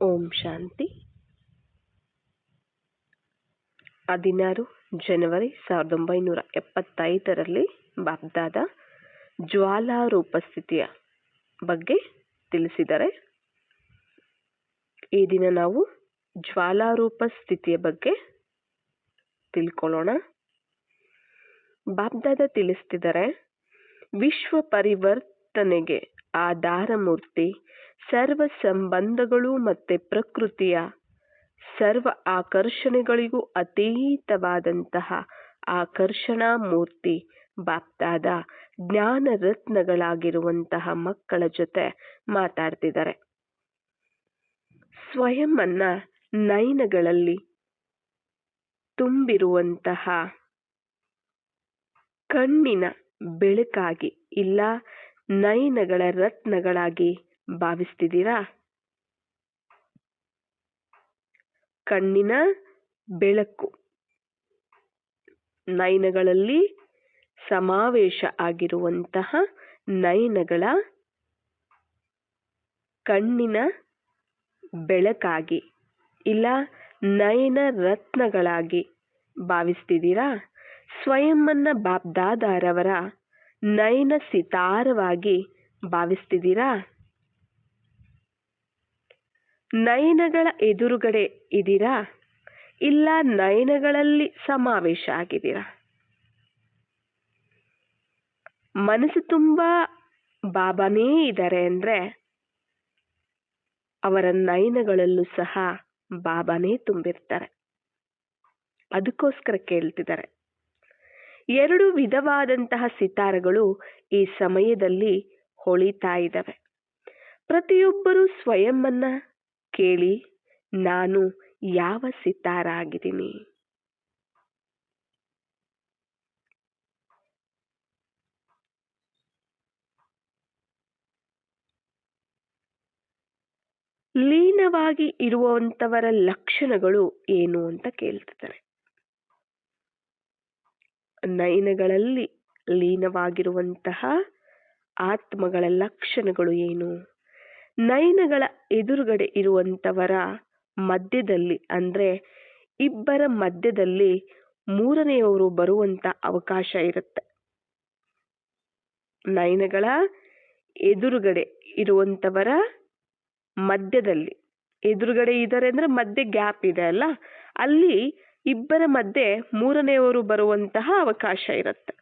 ಓಂ ಶಾಂತಿ. ಹದಿನಾರು ಜನವರಿ ಸಾವಿರದ ಒಂಬೈನೂರ ಎಪ್ಪತ್ತೈದರಲ್ಲಿ ಬಾಬ್ದಾದ ಜ್ವಾಲಾರೂಪಸ್ಥಿತಿಯ ಬಗ್ಗೆ ತಿಳಿಸಿದರೆ, ಈ ದಿನ ನಾವು ಜ್ವಾಲಾರೂಪ ಸ್ಥಿತಿಯ ಬಗ್ಗೆ ತಿಳ್ಕೊಳ್ಳೋಣ. ಬಾಬ್ದಾದ ತಿಳಿಸ್ತಿದ್ದಾರೆ ವಿಶ್ವ ಪರಿವರ್ತನೆಗೆ ಆಧಾರ ಮೂರ್ತಿ ಸರ್ವ ಸಂಬಂಧಗಳು ಮತ್ತು ಪ್ರಕೃತಿಯ ಸರ್ವ ಆಕರ್ಷಣೆಗಳಿಗೂ ಅತೀತವಾದಂತಹ ಆಕರ್ಷಣಾ ಮೂರ್ತಿ ಬಾಪ್ತಾದ ಜ್ಞಾನ ರತ್ನಗಳಾಗಿರುವಂತಹ ಮಕ್ಕಳ ಜೊತೆ ಮಾತಾಡ್ತಿದ್ದಾರೆ. ಸ್ವಯಂ ನಯನಗಳಲ್ಲಿ ತುಂಬಿರುವಂತಹ ಕಣ್ಣಿನ ಬೆಳಕಾಗಿ ಇಲ್ಲ ನಯನಗಳ ರತ್ನಗಳಾಗಿ ಭಾವಿಸ್ತಿದ್ದೀರಾ? ಕಣ್ಣಿನ ಬೆಳಕು. ನಯನಗಳಲ್ಲಿ ಸಮಾವೇಶ ಆಗಿರುವಂತಹ ನಯನಗಳ ಕಣ್ಣಿನ ಬೆಳಕಾಗಿ ಇಲ್ಲ ನಯನ ರತ್ನಗಳಾಗಿ ಭಾವಿಸ್ತಿದ್ದೀರಾ? ಸ್ವಯಂವನ್ನ ಬಾಬ್ದಾದಾರವರ ನಯನ ಸಿತಾರವಾಗಿ ಭಾವಿಸ್ತಿದ್ದೀರಾ? ನಯನಗಳ ಎದುರುಗಡೆ ಇದ್ದೀರಾ? ಇಲ್ಲ ನಯನಗಳಲ್ಲಿ ಸಮಾವೇಶ ಆಗಿದ್ದೀರಾ? ಮನಸ್ಸು ತುಂಬ ಬಾಬಾನೇ ಇದ್ದಾರೆ ಅಂದರೆ ಅವರ ನಯನಗಳಲ್ಲೂ ಸಹ ಬಾಬಾನೇ ತುಂಬಿರ್ತಾರೆ. ಅದಕ್ಕೋಸ್ಕರ ಕೇಳ್ತಿದ್ದಾರೆ. ಎರಡು ವಿಧವಾದಂತಹ ಸಿತಾರಗಳು ಈ ಸಮಯದಲ್ಲಿ ಹೊಳಿತಾ ಇದ್ದಾವೆ. ಪ್ರತಿಯೊಬ್ಬರೂ ಸ್ವಯಂ ಕೇಳಿ, ನಾನು ಯಾವ ಸಿತಾರ ಆಗಿದ್ದೀನಿ? ಲೀನವಾಗಿ ಇರುವಂಥವರ ಲಕ್ಷಣಗಳು ಏನು ಅಂತ ಕೇಳ್ತಿದ್ದಾರೆ ನಯನಗಳಲ್ಲಿ ಲೀನವಾಗಿರುವಂತಹ ಆತ್ಮಗಳ ಲಕ್ಷಣಗಳು ಏನು? ನಯನಗಳ ಎದುರುಗಡೆ ಇರುವಂಥವರ ಮಧ್ಯದಲ್ಲಿ ಅಂದರೆ ಇಬ್ಬರ ಮಧ್ಯದಲ್ಲಿ ಮೂರನೆಯವರು ಬರುವಂಥ ಅವಕಾಶ ಇರುತ್ತೆ. ನಯನಗಳ ಎದುರುಗಡೆ ಇರುವಂಥವರ ಮಧ್ಯದಲ್ಲಿ. ಎದುರುಗಡೆ ಇದ್ದಾರೆ ಅಂದರೆ ಮಧ್ಯೆ ಗ್ಯಾಪ್ ಇದೆ ಅಲ್ಲ? ಅಲ್ಲಿ ಇಬ್ಬರ ಮಧ್ಯೆ ಮೂರನೆಯವರು ಬರುವಂತಹ ಅವಕಾಶ ಇರುತ್ತೆ.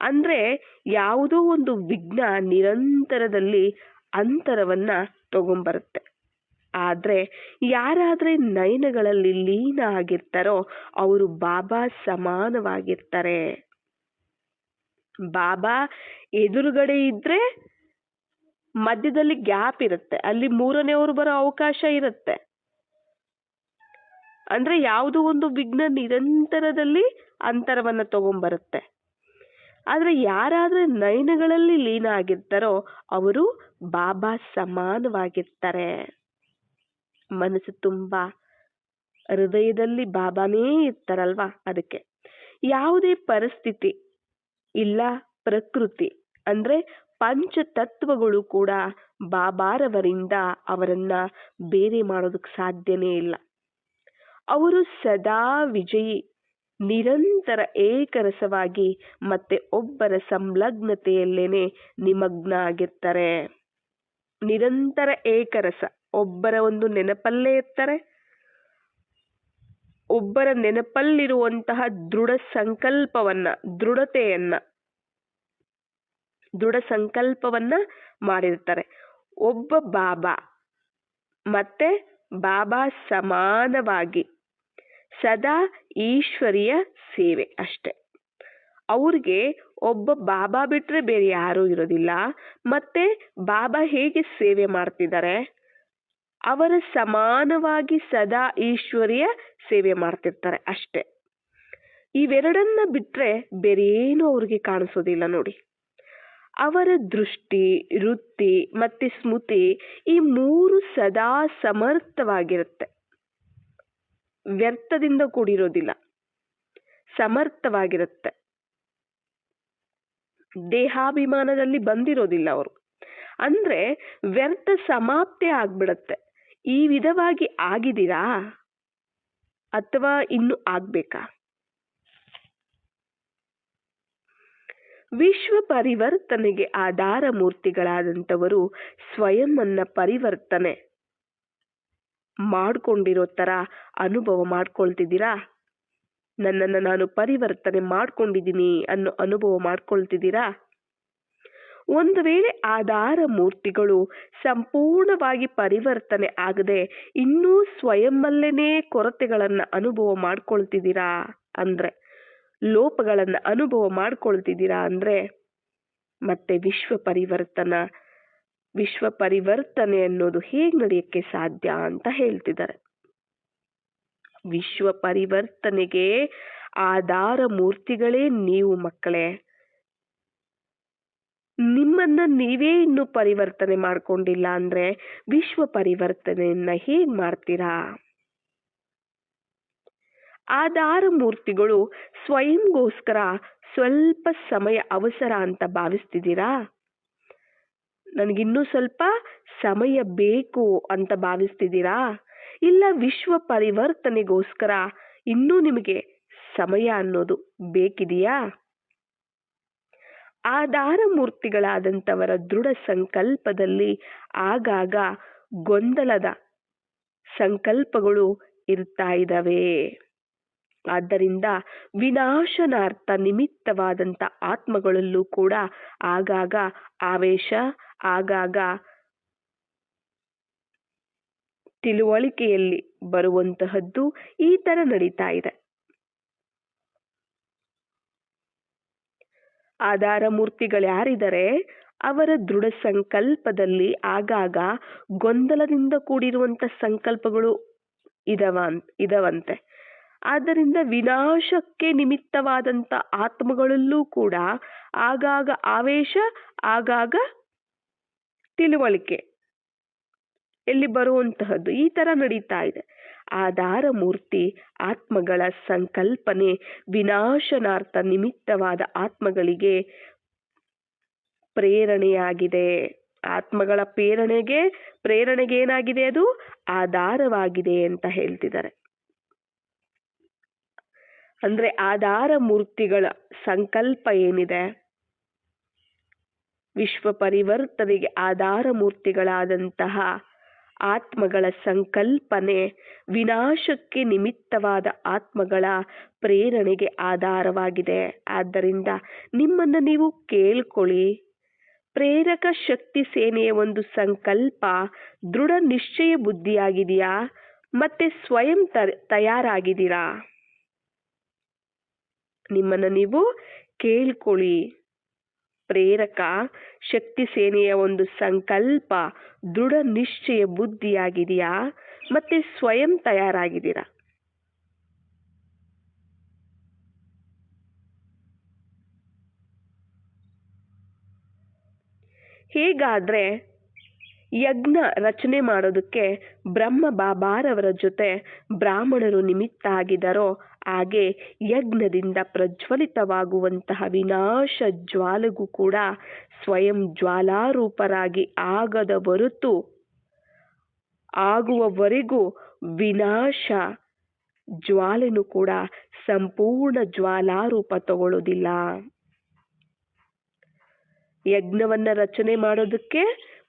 ಅಂದ್ರೆ ಯಾವುದೋ ಒಂದು ವಿಘ್ನ ನಿರಂತರದಲ್ಲಿ ಅಂತರವನ್ನ ತಗೊಂಬರುತ್ತೆ. ಆದ್ರೆ ಯಾರಾದ್ರೆ ನಯನಗಳಲ್ಲಿ ಲೀನ ಆಗಿರ್ತಾರೋ ಅವರು ಬಾಬಾ ಸಮಾನವಾಗಿರ್ತಾರೆ. ಬಾಬಾ ಎದುರುಗಡೆ ಇದ್ರೆ ಮಧ್ಯದಲ್ಲಿ ಗ್ಯಾಪ್ ಇರುತ್ತೆ. ಅಲ್ಲಿ ಮೂರನೆಯವರು ಬರೋ ಅವಕಾಶ ಇರುತ್ತೆ. ಅಂದ್ರೆ ಯಾವುದೋ ಒಂದು ವಿಘ್ನ ನಿರಂತರದಲ್ಲಿ ಅಂತರವನ್ನು ತಗೊಂಬರುತ್ತೆ. ಆದರೆ ಯಾರಾದ್ರೆ ನಯನಗಳಲ್ಲಿ ಲೀನ ಆಗಿರ್ತಾರೋ ಅವರು ಬಾಬಾ ಸಮಾನವಾಗಿರ್ತಾರೆ. ಮನಸ್ಸು ತುಂಬಾ ಹೃದಯದಲ್ಲಿ ಬಾಬಾನೇ ಇರ್ತಾರಲ್ವಾ ಅದಕ್ಕೆ. ಯಾವುದೇ ಪರಿಸ್ಥಿತಿ ಇಲ್ಲ ಪ್ರಕೃತಿ ಅಂದ್ರೆ ಪಂಚತತ್ವಗಳು ಕೂಡ ಬಾಬಾರವರಿಂದ ಅವರನ್ನು ಬೇರೆ ಮಾಡೋದಕ್ಕೆ ಸಾಧ್ಯನೇ ಇಲ್ಲ. ಅವರು ಸದಾ ವಿಜಯಿ, ನಿರಂತರ ಏಕರಸವಾಗಿ ಮತ್ತೆ ಒಬ್ಬರ ಸಂಲಗ್ನತೆಯಲ್ಲೇನೆ ನಿಮಗ್ನ ಆಗಿರ್ತಾರೆ ನಿರಂತರ ಏಕರಸ, ಒಬ್ಬರ ಒಂದು ನೆನಪಲ್ಲೇ ಇರ್ತಾರೆ. ಒಬ್ಬರ ನೆನಪಲ್ಲಿರುವಂತಹ ದೃಢ ಸಂಕಲ್ಪವನ್ನ, ದೃಢತೆಯನ್ನ, ದೃಢ ಸಂಕಲ್ಪವನ್ನ ಮಾಡಿರ್ತಾರೆ. ಒಬ್ಬ ಬಾಬಾ ಮತ್ತೆ ಬಾಬಾ ಸಮಾನವಾಗಿ ಸದಾ ಈಶ್ವರಿಯ ಸೇವೆ ಅಷ್ಟೆ. ಅವ್ರಿಗೆ ಒಬ್ಬ ಬಾಬಾ ಬಿಟ್ಟರೆ ಬೇರೆ ಯಾರೂ ಇರೋದಿಲ್ಲ. ಮತ್ತೆ ಬಾಬಾ ಹೇಗೆ ಸೇವೆ ಮಾಡ್ತಿದ್ದಾರೆ? ಅವರ ಸಮಾನವಾಗಿ ಸದಾ ಈಶ್ವರಿಯ ಸೇವೆ ಮಾಡ್ತಿರ್ತಾರೆ ಅಷ್ಟೆ. ಇವೆರಡನ್ನ ಬಿಟ್ಟರೆ ಬೇರೇನೂ ಅವ್ರಿಗೆ ಕಾಣಿಸೋದಿಲ್ಲ ನೋಡಿ. ಅವರ ದೃಷ್ಟಿ, ವೃತ್ತಿ ಮತ್ತೆ ಸ್ಮೃತಿ ಈ ಮೂರು ಸದಾ ಸಮರ್ಥವಾಗಿರುತ್ತೆ. ವ್ಯರ್ಥದಿಂದ ಕೂಡಿರೋದಿಲ್ಲ. ಸಮರ್ಥವಾಗಿರುತ್ತೆ. ದೇಹಾಭಿಮಾನದಲ್ಲಿ ಬಂದಿರೋದಿಲ್ಲ ಅವರು. ಅಂದ್ರೆ ವ್ಯರ್ಥ ಸಮಾಪ್ತಿ ಆಗ್ಬಿಡತ್ತೆ. ಈ ವಿಧವಾಗಿ ಆಗಿದ್ದೀರಾ? ಅಥವಾ ಇನ್ನು ಆಗ್ಬೇಕಾ? ವಿಶ್ವ ಪರಿವರ್ತನೆಗೆ ಆಧಾರ ಮೂರ್ತಿಗಳಾದಂಥವರು ಸ್ವಯಂವನ್ನ ಪರಿವರ್ತನೆ. ಮಾಡ್ಕೊಂಡಿರೋ ಥರ ಅನುಭವ ಮಾಡ್ಕೊಳ್ತಿದ್ದೀರಾ? ನನ್ನನ್ನು ನಾನು ಪರಿವರ್ತನೆ ಮಾಡ್ಕೊಂಡಿದ್ದೀನಿ ಅನ್ನೋ ಅನುಭವ ಮಾಡ್ಕೊಳ್ತಿದ್ದೀರಾ? ಒಂದು ವೇಳೆ ಆಧಾರ ಮೂರ್ತಿಗಳು ಸಂಪೂರ್ಣವಾಗಿ ಪರಿವರ್ತನೆ ಆಗದೆ ಇನ್ನೂ ಸ್ವಯಂವಲ್ಲೇನೇ ಕೊರತೆಗಳನ್ನು ಅನುಭವ ಮಾಡ್ಕೊಳ್ತಿದ್ದೀರಾ ಅಂದರೆ, ಲೋಪಗಳನ್ನು ಅನುಭವ ಮಾಡ್ಕೊಳ್ತಿದ್ದೀರಾ ಅಂದರೆ, ಮತ್ತೆ ವಿಶ್ವ ಪರಿವರ್ತನ ವಿಶ್ವ ಪರಿವರ್ತನೆ ಅನ್ನೋದು ಹೇಗ್ ನಡೆಯಕ್ಕೆ ಸಾಧ್ಯ ಅಂತ ಹೇಳ್ತಿದ್ದಾರೆ. ವಿಶ್ವ ಪರಿವರ್ತನೆಗೆ ಆಧಾರ ಮೂರ್ತಿಗಳೇ ನೀವು ಮಕ್ಕಳೇ. ನಿಮ್ಮನ್ನ ನೀವೇ ಇನ್ನು ಪರಿವರ್ತನೆ ಮಾಡ್ಕೊಂಡಿಲ್ಲ ಅಂದ್ರೆ ವಿಶ್ವ ಪರಿವರ್ತನೆಯನ್ನ ಹೇಗ್ ಮಾಡ್ತೀರಾ? ಆಧಾರ ಮೂರ್ತಿಗಳು ಸ್ವಯಂಗೋಸ್ಕರ ಸ್ವಲ್ಪ ಸಮಯ ಅವಸರ ಅಂತ ಭಾವಿಸ್ತಿದ್ದೀರಾ? ನನಗಿನ್ನೂ ಸ್ವಲ್ಪ ಸಮಯ ಬೇಕು ಅಂತ ಭಾವಿಸ್ತಿದ್ದೀರಾ? ಇಲ್ಲ ವಿಶ್ವ ಪರಿವರ್ತನೆಗೋಸ್ಕರ ಇನ್ನೂ ನಿಮಗೆ ಸಮಯ ಅನ್ನೋದು ಬೇಕಿದೆಯಾ? ಆಧಾರ ಮೂರ್ತಿಗಳಾದಂಥವರ ದೃಢ ಸಂಕಲ್ಪದಲ್ಲಿ ಆಗಾಗ ಗೊಂದಲದ ಸಂಕಲ್ಪಗಳು ಇರ್ತಾ ಇದ್ದಾವೆ. ಆದ್ದರಿಂದ ವಿನಾಶನಾರ್ಥ ನಿಮಿತ್ತವಾದಂಥ ಆತ್ಮಗಳಲ್ಲೂ ಕೂಡ ಆಗಾಗ ಆವೇಶ ಆಗಾಗ ತಿಳುವಳಿಕೆಯಲ್ಲಿ ಬರುವಂತಹದ್ದು ಈ ತರ ನಡೀತಾ ಇದೆ. ಆಧಾರ ಮೂರ್ತಿಗಳು ಯಾರಿದ್ದಾರೆ? ಅವರ ದೃಢ ಸಂಕಲ್ಪದಲ್ಲಿ ಆಗಾಗ ಗೊಂದಲದಿಂದ ಕೂಡಿರುವಂತ ಸಂಕಲ್ಪಗಳು ಇದಾವ, ಇದವಂತೆ. ಆದ್ದರಿಂದ ವಿನಾಶಕ್ಕೆ ನಿಮಿತ್ತವಾದಂತ ಆತ್ಮಗಳಲ್ಲೂ ಕೂಡ ಆಗಾಗ ಆವೇಶ, ಆಗಾಗ ತಿಳುವಳಿಕೆ. ಎಲ್ಲಿ ಬರುವಂತಹದ್ದು ಈ ತರ ನಡೀತಾ ಇದೆ. ಆಧಾರ ಮೂರ್ತಿ ಆತ್ಮಗಳ ಸಂಕಲ್ಪನೆ, ವಿನಾಶನಾರ್ಥ ನಿಮಿತ್ತವಾದ ಆತ್ಮಗಳಿಗೆ ಪ್ರೇರಣೆಯಾಗಿದೆ. ಆತ್ಮಗಳ ಪ್ರೇರಣೆಗೆ ಪ್ರೇರಣೆಗೆ ಏನಾಗಿದೆ ಅದು? ಆಧಾರವಾಗಿದೆ ಅಂತ ಹೇಳ್ತಿದ್ದಾರೆ. ಅಂದ್ರೆ ಆಧಾರ ಮೂರ್ತಿಗಳ ಸಂಕಲ್ಪ ಏನಿದೆ? ವಿಶ್ವ ಪರಿವರ್ತನೆಗೆ ಆಧಾರ ಮೂರ್ತಿಗಳಾದಂತಹ ಆತ್ಮಗಳ ಸಂಕಲ್ಪನೆ ವಿನಾಶಕ್ಕೆ ನಿಮಿತ್ತವಾದ ಆತ್ಮಗಳ ಪ್ರೇರಣೆಗೆ ಆಧಾರವಾಗಿದೆ. ಆದ್ದರಿಂದ ನಿಮ್ಮನ್ನು ನೀವು ಕೇಳ್ಕೊಳ್ಳಿ. ಪ್ರೇರಕ ಶಕ್ತಿ ಸೇನೆಯ ಒಂದು ಸಂಕಲ್ಪ ದೃಢ ನಿಶ್ಚಯ ಬುದ್ಧಿಯಾಗಿದೆಯಾ? ಮತ್ತೆ ಸ್ವಯಂ ತಯಾರಾಗಿದ್ದೀರಾ? ನಿಮ್ಮನ್ನು ನೀವು ಕೇಳ್ಕೊಳ್ಳಿ. ಪ್ರೇರಕ ಶಕ್ತಿ ಸೇನೆಯ ಒಂದು ಸಂಕಲ್ಪ, ದೃಢ ನಿಶ್ಚಯ ಬುದ್ಧಿಯಾಗಿದೆಯಾ? ಮತ್ತೆ ಸ್ವಯಂ ತಯಾರಾಗಿದ್ದೀರಾ? ಹೇಗಾದ್ರೆ ಯಜ್ಞ ರಚನೆ ಮಾಡೋದಕ್ಕೆ ಬ್ರಹ್ಮ ಬಾಬಾರವರ ಜೊತೆ ಬ್ರಾಹ್ಮಣರು ನಿಮಿತ್ತ ಆಗಿದರೋ ಹಾಗೆ ಯಜ್ಞದಿಂದ ಪ್ರಜ್ವಲಿತವಾಗುವಂತಹ ವಿನಾಶ ಜ್ವಾಲೆಗೂ ಕೂಡ ಸ್ವಯಂ ಜ್ವಾಲಾರೂಪರಾಗಿ ಆಗದ ಹೊರತು ಆಗುವವರೆಗೂ ವಿನಾಶ ಜ್ವಾಲೆನೂ ಕೂಡ ಸಂಪೂರ್ಣ ಜ್ವಾಲಾರೂಪ ತಗೊಳ್ಳೋದಿಲ್ಲ. ಯಜ್ಞವನ್ನ ರಚನೆ ಮಾಡೋದಕ್ಕೆ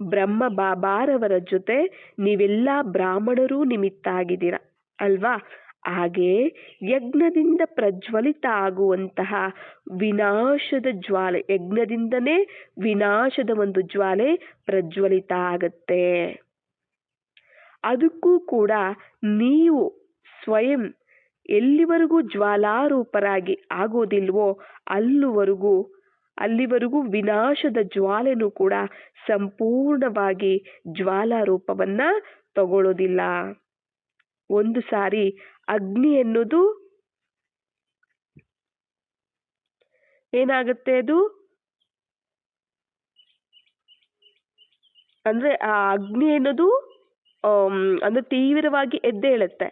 ಬ್ರಹ್ಮ ಬಾಬಾರವರ ಜೊತೆ ನೀವೆಲ್ಲ ಬ್ರಾಹ್ಮಣರೂ ನಿಮಿತ್ತ ಆಗಿದ್ದೀರ ಅಲ್ವಾ? ಹಾಗೆ ಯಜ್ಞದಿಂದ ಪ್ರಜ್ವಲಿತ ಆಗುವಂತಹ ವಿನಾಶದ ಜ್ವಾಲೆ, ಯಜ್ಞದಿಂದನೇ ವಿನಾಶದ ಒಂದು ಜ್ವಾಲೆ ಪ್ರಜ್ವಲಿತ ಆಗತ್ತೆ. ಅದಕ್ಕೂ ಕೂಡ ನೀವು ಸ್ವಯಂ ಎಲ್ಲಿವರೆಗೂ ಜ್ವಾಲಾರೂಪರಾಗಿ ಆಗೋದಿಲ್ವೋ ಅಲ್ಲಿವರೆಗೂ ಅಲ್ಲಿವರೆಗೂ ವಿನಾಶದ ಜ್ವಾಲೆನೂ ಕೂಡ ಸಂಪೂರ್ಣವಾಗಿ ಜ್ವಾಲಾರೂಪವನ್ನ ತಗೊಳ್ಳೋದಿಲ್ಲ ಒಂದು ಸಾರಿ ಅಗ್ನಿ ಎನ್ನುವುದು ಏನಾಗುತ್ತೆ ಅದು? ಅಂದ್ರೆ ಆ ಅಗ್ನಿ ಅನ್ನೋದು ಅಂದ್ರೆ ತೀವ್ರವಾಗಿ ಎದ್ದೇಳುತ್ತೆ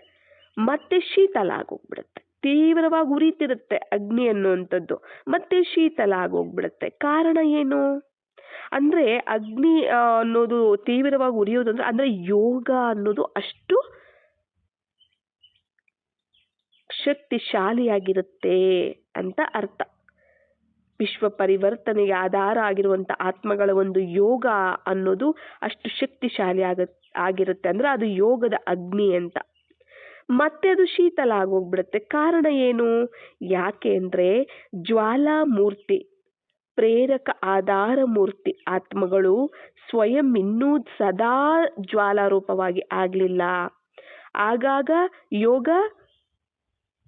ಮತ್ತೆ ಶೀತಲ ಆಗೋಗ್ಬಿಡುತ್ತೆ. ತೀವ್ರವಾಗಿ ಉರಿತಿರುತ್ತೆ ಅಗ್ನಿ ಅನ್ನುವಂಥದ್ದು ಮತ್ತೆ ಶೀತಲ ಆಗೋಗ್ಬಿಡುತ್ತೆ. ಕಾರಣ ಏನು? ಅಂದ್ರೆ ಅಗ್ನಿ ಅನ್ನೋದು ತೀವ್ರವಾಗಿ ಉರಿಯೋದಂದ್ರೆ ಅಂದ್ರೆ ಯೋಗ ಅನ್ನೋದು ಅಷ್ಟು ಶಕ್ತಿಶಾಲಿಯಾಗಿರುತ್ತೆ ಅಂತ ಅರ್ಥ. ವಿಶ್ವ ಪರಿವರ್ತನೆಗೆ ಆಧಾರ ಆಗಿರುವಂಥ ಆತ್ಮಗಳ ಒಂದು ಯೋಗ ಅನ್ನೋದು ಅಷ್ಟು ಶಕ್ತಿಶಾಲಿ ಆಗ, ಆಗಿರುತ್ತೆ ಅಂದರೆ ಅದು ಯೋಗದ ಅಗ್ನಿ ಅಂತ. ಮತ್ತೆ ಅದು ಶೀತಲ ಆಗೋಗ್ಬಿಡುತ್ತೆ. ಕಾರಣ ಏನು? ಯಾಕೆ ಅಂದರೆ ಜ್ವಾಲಾಮೂರ್ತಿ, ಪ್ರೇರಕ ಆಧಾರ ಮೂರ್ತಿ ಆತ್ಮಗಳು ಸ್ವಯಂ ಇನ್ನೂ ಸದಾ ಜ್ವಾಲಾರೂಪವಾಗಿ ಆಗಲಿಲ್ಲ. ಆಗಾಗ ಯೋಗ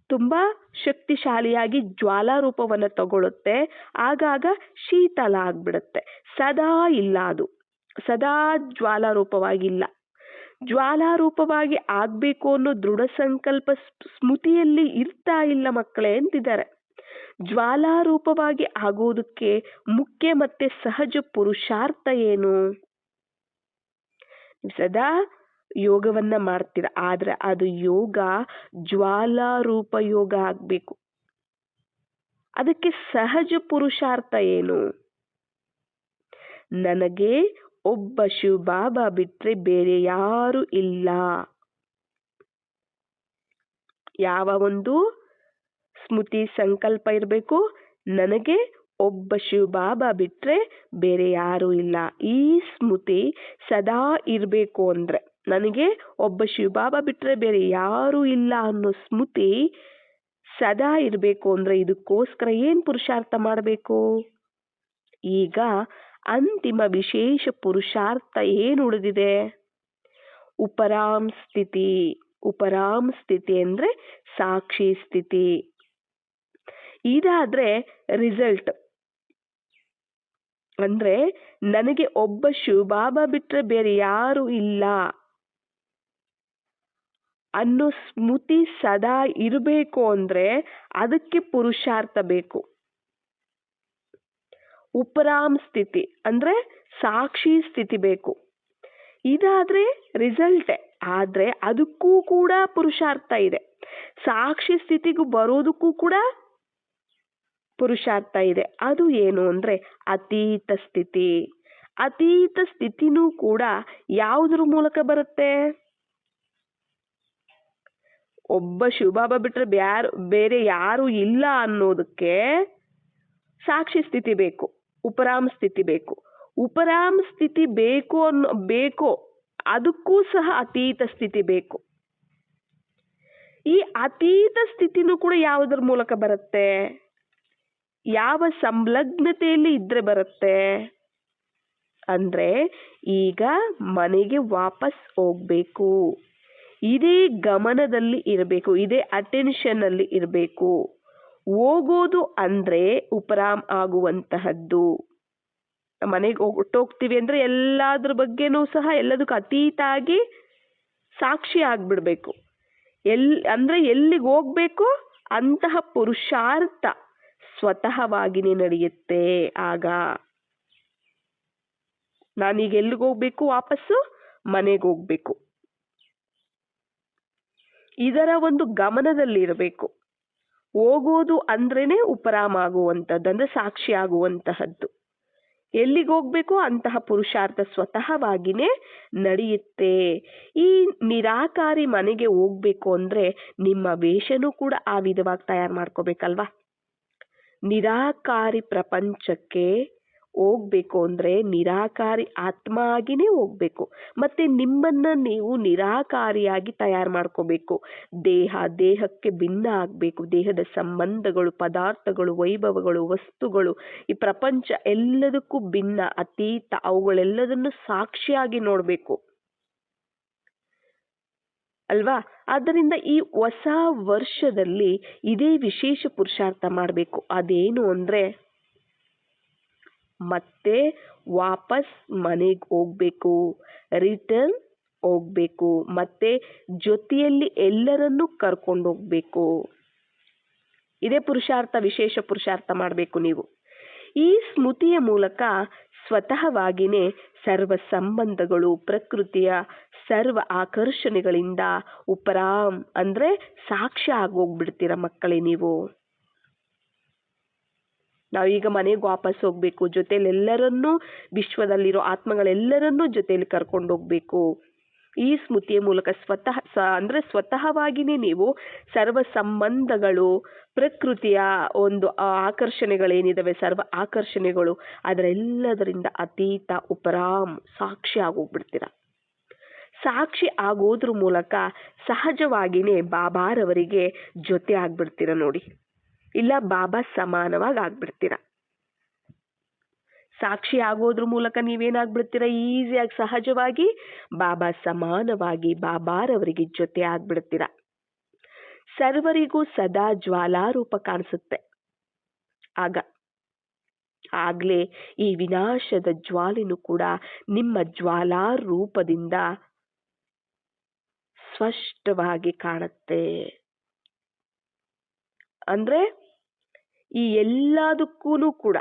ತುಂಬಾ ಶಕ್ತಿಶಾಲಿಯಾಗಿ ಜ್ವಾಲಾರೂಪವನ್ನು ತಗೊಳುತ್ತೆ ಆಗಾಗ ಶೀತಲ ಆಗ್ಬಿಡುತ್ತೆ. ಸದಾ ಇಲ್ಲ ಅದು. ಸದಾ ಜ್ವಾಲಾರೂಪವಾಗಿಲ್ಲ. ಜ್ವಾಲಾರೂಪವಾಗಿ ಆಗ್ಬೇಕು ಅನ್ನೋ ದೃಢ ಸಂಕಲ್ಪ ಸ್ಮೃತಿಯಲ್ಲಿ ಇರ್ತಾ ಇಲ್ಲ ಮಕ್ಕಳೇ ಅಂತಿದ್ದಾರೆ. ಜ್ವಾಲಾರೂಪವಾಗಿ ಆಗೋದಕ್ಕೆ ಮುಖ್ಯ ಮತ್ತೆ ಸಹಜ ಪುರುಷಾರ್ಥ ಏನು? ಸದಾ ಯೋಗವನ್ನ ಮಾಡ್ತೀರ. ಆದರೆ ಅದು ಯೋಗ ಜ್ವಾಲಾರೂಪ ಯೋಗ ಆಗ್ಬೇಕು. ಅದಕ್ಕೆ ಸಹಜ ಪುರುಷಾರ್ಥ ಏನು? ನನಗೆ ಒಬ್ಬ ಶಿವಬಾಬಾ ಬಿಟ್ರೆ ಬೇರೆ ಯಾರು ಇಲ್ಲ. ಯಾವ ಒಂದು ಸ್ಮೃತಿ ಸಂಕಲ್ಪ ಇರಬೇಕು? ನನಗೆ ಒಬ್ಬ ಶಿವಬಾಬಾ ಬಿಟ್ರೆ ಬೇರೆ ಯಾರು ಇಲ್ಲ. ಈ ಸ್ಮೃತಿ ಸದಾ ಇರಬೇಕು ಅಂದ್ರೆ. ನನಗೆ ಒಬ್ಬ ಶಿವಬಾಬಾ ಬಿಟ್ರೆ ಬೇರೆ ಯಾರು ಇಲ್ಲ ಅನ್ನೋ ಸ್ಮೃತಿ ಸದಾ ಇರಬೇಕು ಅಂದ್ರೆ ಇದಕ್ಕೋಸ್ಕರ ಏನು ಪುರುಷಾರ್ಥ ಮಾಡಬೇಕು? ಈಗ ಅಂತಿಮ ವಿಶೇಷ ಪುರುಷಾರ್ಥ ಏನು ಉಳಿದಿದೆ? ಉಪರಾಮ್ ಸ್ಥಿತಿ ಉಪರಾಮ್ ಸ್ಥಿತಿ ಅಂದ್ರೆ ಸಾಕ್ಷಿ ಸ್ಥಿತಿ. ಇದಾದ್ರೆ ರಿಸಲ್ಟ್ ಅಂದ್ರೆ ನನಗೆ ಒಬ್ಬ ಶಿವಬಾಬಾ ಬಿಟ್ರೆ ಬೇರೆ ಯಾರು ಇಲ್ಲ. ಅನ್ನೋ ಸ್ಮೃತಿ ಸದಾ ಇರಬೇಕು ಅಂದ್ರೆ ಅದಕ್ಕೆ ಪುರುಷಾರ್ಥ ಬೇಕು. ಉಪರಾಮ್ ಸ್ಥಿತಿ ಅಂದ್ರೆ ಸಾಕ್ಷಿ ಸ್ಥಿತಿ ಬೇಕು. ಇದಾದ್ರೆ ರಿಸಲ್ಟ್ ಆದರೆ ಅದಕ್ಕೂ ಕೂಡ ಪುರುಷಾರ್ಥ ಇದೆ. ಸಾಕ್ಷಿ ಸ್ಥಿತಿಗೂ ಬರೋದಕ್ಕೂ ಕೂಡ ಪುರುಷಾರ್ಥ ಇದೆ. ಅದು ಏನು ಅಂದ್ರೆ ಅತೀತ ಸ್ಥಿತಿ. ಅತೀತ ಸ್ಥಿತಿನೂ ಕೂಡ ಯಾವುದ್ರ ಮೂಲಕ ಬರುತ್ತೆ? ಒಬ್ಬ ಶಿವಬಾಬಾ ಬಿಟ್ರೆ ಬ್ಯಾರು, ಬೇರೆ ಯಾರು ಇಲ್ಲ ಅನ್ನೋದಕ್ಕೆ ಸಾಕ್ಷಿ ಸ್ಥಿತಿ ಬೇಕು, ಉಪರಾಮ್ ಸ್ಥಿತಿ ಬೇಕು. ಉಪರಾಮ್ ಸ್ಥಿತಿ ಬೇಕು ಅನ್ನೋ, ಬೇಕು, ಅದಕ್ಕೂ ಸಹ ಅತೀತ ಸ್ಥಿತಿ ಬೇಕು. ಈ ಅತೀತ ಸ್ಥಿತಿನೂ ಕೂಡ ಯಾವುದರ ಮೂಲಕ ಬರುತ್ತೆ? ಯಾವ ಸಂಲಗ್ನತೆಯಲ್ಲಿ ಇದ್ರೆ ಬರುತ್ತೆ? ಅಂದ್ರೆ ಈಗ ಮನೆಗೆ ವಾಪಸ್ ಹೋಗ್ಬೇಕು. ಇದೇ ಗಮನದಲ್ಲಿ ಇರಬೇಕು, ಇದೇ ಅಟೆನ್ಷನ್ ಅಲ್ಲಿ ಇರಬೇಕು. ಹೋಗೋದು ಅಂದ್ರೆ ಉಪರಾಮ್ ಆಗುವಂತಹದ್ದು. ಮನೆಗೆ ಹೊಟ್ಟೋಗ್ತೀವಿ ಅಂದ್ರೆ ಎಲ್ಲದ್ರ ಬಗ್ಗೆನೂ ಸಹ ಎಲ್ಲದಕ್ಕೂ ಅತೀತ ಆಗಿ ಸಾಕ್ಷಿ ಆಗ್ಬಿಡ್ಬೇಕು. ಎಲ್ಲಿ ಅಂದ್ರೆ ಎಲ್ಲಿಗೆ ಹೋಗ್ಬೇಕು? ಅಂತಹ ಪುರುಷಾರ್ಥ ಸ್ವತಃವಾಗಿನೇ ನಡೆಯುತ್ತೆ ಆಗ. ನಾನೀಗ ಎಲ್ಲಿಗೆ ಹೋಗ್ಬೇಕು? ವಾಪಸ್ಸು ಮನೆಗೆ ಹೋಗ್ಬೇಕು. ಇದರ ಒಂದು ಗಮನದಲ್ಲಿ ಇರಬೇಕು ಹೋಗೋದು ಅಂದ್ರೇನೆ ಉಪರಾಮ ಆಗುವಂಥದ್ದು ಅಂದ್ರೆ ಸಾಕ್ಷಿ ಆಗುವಂತಹದ್ದು ಎಲ್ಲಿಗೆ ಹೋಗ್ಬೇಕು? ಅಂತಹ ಪುರುಷಾರ್ಥ ಸ್ವತಃವಾಗಿನೇ ನಡೆಯುತ್ತೆ. ಈ ನಿರಾಕಾರಿ ಮನೆಗೆ ಹೋಗ್ಬೇಕು ಅಂದ್ರೆ ನಿಮ್ಮ ವೇಷನೂ ಕೂಡ ಆ ವಿಧವಾಗಿ ತಯಾರು ಮಾಡ್ಕೋಬೇಕಲ್ವಾ? ನಿರಾಕಾರಿ ಪ್ರಪಂಚಕ್ಕೆ ಹೋಗ್ಬೇಕು ಅಂದರೆ ನಿರಾಕಾರಿ ಆತ್ಮ ಆಗಿನೇ ಹೋಗ್ಬೇಕು. ಮತ್ತೆ ನಿಮ್ಮನ್ನು ನೀವು ನಿರಾಕಾರಿಯಾಗಿ ತಯಾರು ಮಾಡ್ಕೋಬೇಕು. ದೇಹ, ದೇಹಕ್ಕೆ ಭಿನ್ನ ಆಗಬೇಕು. ದೇಹದ ಸಂಬಂಧಗಳು, ಪದಾರ್ಥಗಳು, ವೈಭವಗಳು, ವಸ್ತುಗಳು, ಈ ಪ್ರಪಂಚ ಎಲ್ಲದಕ್ಕೂ ಭಿನ್ನ, ಅತೀತ, ಅವುಗಳೆಲ್ಲದನ್ನು ಸಾಕ್ಷಿಯಾಗಿ ನೋಡಬೇಕು. ಅಲ್ವಾ? ಆದ್ದರಿಂದ ಈ ಹೊಸ ವರ್ಷದಲ್ಲಿ ಇದೇ ವಿಶೇಷ ಪುರುಷಾರ್ಥ ಮಾಡಬೇಕು. ಅದೇನು ಅಂದ್ರೆ ಮತ್ತೆ ವಾಪಸ್ ಮನೆಗೆ ಹೋಗ್ಬೇಕು. ರಿಟರ್ನ್ ಹೋಗ್ಬೇಕು. ಮತ್ತೆ ಜೊತೆಯಲ್ಲಿ ಎಲ್ಲರನ್ನೂ ಕರ್ಕೊಂಡು ಹೋಗ್ಬೇಕು. ಇದೇ ಪುರುಷಾರ್ಥ, ವಿಶೇಷ ಪುರುಷಾರ್ಥ ಮಾಡಬೇಕು ನೀವು. ಈ ಸ್ಮೃತಿಯ ಮೂಲಕ ಸ್ವತಃವಾಗಿನೇ ಸರ್ವ ಸಂಬಂಧಗಳು, ಪ್ರಕೃತಿಯ ಸರ್ವ ಆಕರ್ಷಣೆಗಳಿಂದ ಉಪರಾಮ್ ಅಂದ್ರೆ ಸಾಕ್ಷಿ ಆಗೋಗ್ಬಿಡ್ತೀರ ಮಕ್ಕಳೇ ನೀವು. ನಾವೀಗ ಮನೆಗೆ ವಾಪಸ್ ಹೋಗ್ಬೇಕು, ಜೊತೆಲಿ ಎಲ್ಲರನ್ನೂ ವಿಶ್ವದಲ್ಲಿರೋ ಆತ್ಮಗಳೆಲ್ಲರನ್ನೂ ಜೊತೆಲಿ ಕರ್ಕೊಂಡು ಹೋಗ್ಬೇಕು. ಈ ಸ್ಮೃತಿಯ ಮೂಲಕ ಸ್ವತಃ ಸ, ಅಂದರೆ ಸ್ವತಃವಾಗಿಯೇ ನೀವು ಸರ್ವ ಸಂಬಂಧಗಳು, ಪ್ರಕೃತಿಯ ಒಂದು ಆಕರ್ಷಣೆಗಳೇನಿದ್ದಾವೆ ಸರ್ವ ಆಕರ್ಷಣೆಗಳು, ಅದರೆಲ್ಲದರಿಂದ ಅತೀತ, ಉಪರಾಮ್ ಸಾಕ್ಷಿ ಆಗೋಗ್ಬಿಡ್ತೀರ. ಸಾಕ್ಷಿ ಆಗೋದ್ರ ಮೂಲಕ ಸಹಜವಾಗಿಯೇ ಬಾಬಾರವರಿಗೆ ಜೊತೆ ಆಗ್ಬಿಡ್ತೀರ ನೋಡಿ. ಇಲ್ಲ ಬಾಬಾ ಸಮಾನವಾಗಿ ಆಗ್ಬಿಡ್ತೀರ. ಸಾಕ್ಷಿ ಆಗೋದ್ರ ಮೂಲಕ ನೀವೇನಾಗ್ಬಿಡ್ತೀರ ಈಸಿಯಾಗಿ ಸಹಜವಾಗಿ ಬಾಬಾ ಸಮಾನವಾಗಿ ಬಾಬಾರವರಿಗೆ ಜೊತೆ ಆಗ್ಬಿಡ್ತೀರ. ಸರ್ವರಿಗೂ ಸದಾ ಜ್ವಾಲಾರೂಪ ಕಾಣಿಸುತ್ತೆ. ಆಗ ಆಗ್ಲೇ ಈ ವಿನಾಶದ ಜ್ವಾಲಿನೂ ಕೂಡ ನಿಮ್ಮ ಜ್ವಾಲಾರೂಪದಿಂದ ಸ್ಪಷ್ಟವಾಗಿ ಕಾಣುತ್ತೆ. ಅಂದ್ರೆ ಈ ಎಲ್ಲದಕ್ಕೂ ಕೂಡ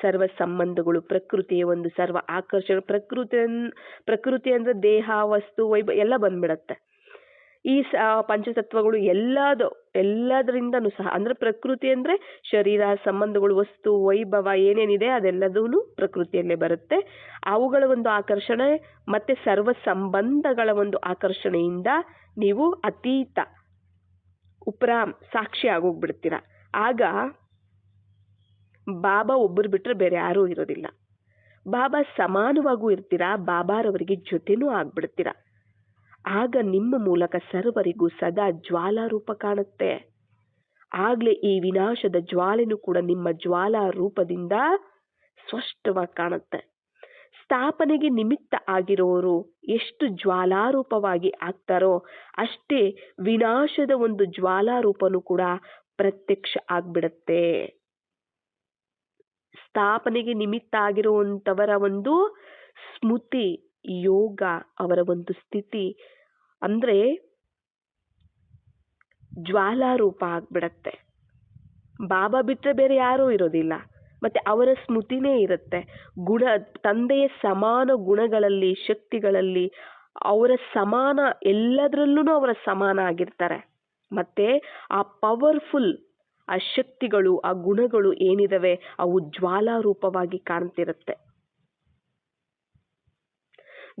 ಸರ್ವ ಸಂಬಂಧಗಳು, ಪ್ರಕೃತಿಯ ಒಂದು ಸರ್ವ ಆಕರ್ಷಣೆ ಪ್ರಕೃತಿ ಪ್ರಕೃತಿ ಅಂದ್ರೆ ದೇಹ, ವಸ್ತು ವೈಭ ಎಲ್ಲ ಬಂದ್ಬಿಡತ್ತೆ. ಈ ಸ ಪಂಚತತ್ವಗಳು ಎಲ್ಲದು, ಎಲ್ಲದರಿಂದನು ಸಹ ಅಂದ್ರೆ ಪ್ರಕೃತಿ ಅಂದ್ರೆ ಶರೀರ, ಸಂಬಂಧಗಳು, ವಸ್ತು, ವೈಭವ ಏನೇನಿದೆ ಅದೆಲ್ಲದೂ ಪ್ರಕೃತಿಯಲ್ಲೇ ಬರುತ್ತೆ. ಅವುಗಳ ಒಂದು ಆಕರ್ಷಣೆ ಮತ್ತೆ ಸರ್ವ ಸಂಬಂಧಗಳ ಒಂದು ಆಕರ್ಷಣೆಯಿಂದ ನೀವು ಅತೀತ ಉಪರಾಮ್ ಸಾಕ್ಷಿ ಆಗೋಗ್ಬಿಡ್ತೀರ. ಆಗ ಬಾಬಾ ಒಬ್ಬರು ಬಿಟ್ಟರೆ ಬೇರೆ ಯಾರೂ ಇರೋದಿಲ್ಲ. ಬಾಬಾ ಸಮಾನವಾಗೂ ಇರ್ತೀರಾ, ಬಾಬಾರವರಿಗೆ ಜೊತೆನೂ ಆಗ್ಬಿಡ್ತೀರ. ಆಗ ನಿಮ್ಮ ಮೂಲಕ ಸರ್ವರಿಗೂ ಸದಾ ಜ್ವಾಲಾರೂಪ ಕಾಣುತ್ತೆ. ಆಗಲೇ ಈ ವಿನಾಶದ ಜ್ವಾಲೆನೂ ಕೂಡ ನಿಮ್ಮ ಜ್ವಾಲಾ ರೂಪದಿಂದ ಸ್ಪಷ್ಟವಾಗಿ ಕಾಣುತ್ತೆ. ಸ್ಥಾಪನೆಗೆ ನಿಮಿತ್ತ ಆಗಿರೋರು ಎಷ್ಟು ಜ್ವಾಲಾರೂಪವಾಗಿ ಆಗ್ತಾರೋ ಅಷ್ಟೇ ವಿನಾಶದ ಒಂದು ಜ್ವಾಲಾರೂಪನೂ ಕೂಡ ಪ್ರತ್ಯಕ್ಷ ಆಗ್ಬಿಡತ್ತೆ. ಸ್ಥಾಪನೆಗೆ ನಿಮಿತ್ತ ಆಗಿರುವಂತವರ ಒಂದು ಸ್ಮೃತಿ, ಯೋಗ ಅವರ ಒಂದು ಸ್ಥಿತಿ ಅಂದ್ರೆ ಜ್ವಾಲಾರೂಪ ಆಗ್ಬಿಡತ್ತೆ. ಬಾಬಾ ಬಿಟ್ಟರೆ ಬೇರೆ ಯಾರೂ ಇರೋದಿಲ್ಲ. ಮತ್ತೆ ಅವರ ಸ್ಮೃತಿನೇ ಇರುತ್ತೆ. ಗುಣ, ತಂದೆಯ ಸಮಾನ ಗುಣಗಳಲ್ಲಿ, ಶಕ್ತಿಗಳಲ್ಲಿ ಅವರ ಸಮಾನ ಎಲ್ಲದರಲ್ಲೂ ಅವರ ಸಮಾನ ಆಗಿರ್ತಾರೆ. ಮತ್ತೆ ಆ ಪವರ್ಫುಲ್ ಆ ಶಕ್ತಿಗಳು, ಆ ಗುಣಗಳು ಏನಿದಾವೆ, ಅವು ಜ್ವಾಲಾರೂಪವಾಗಿ ಕಾಣ್ತಿರುತ್ತೆ.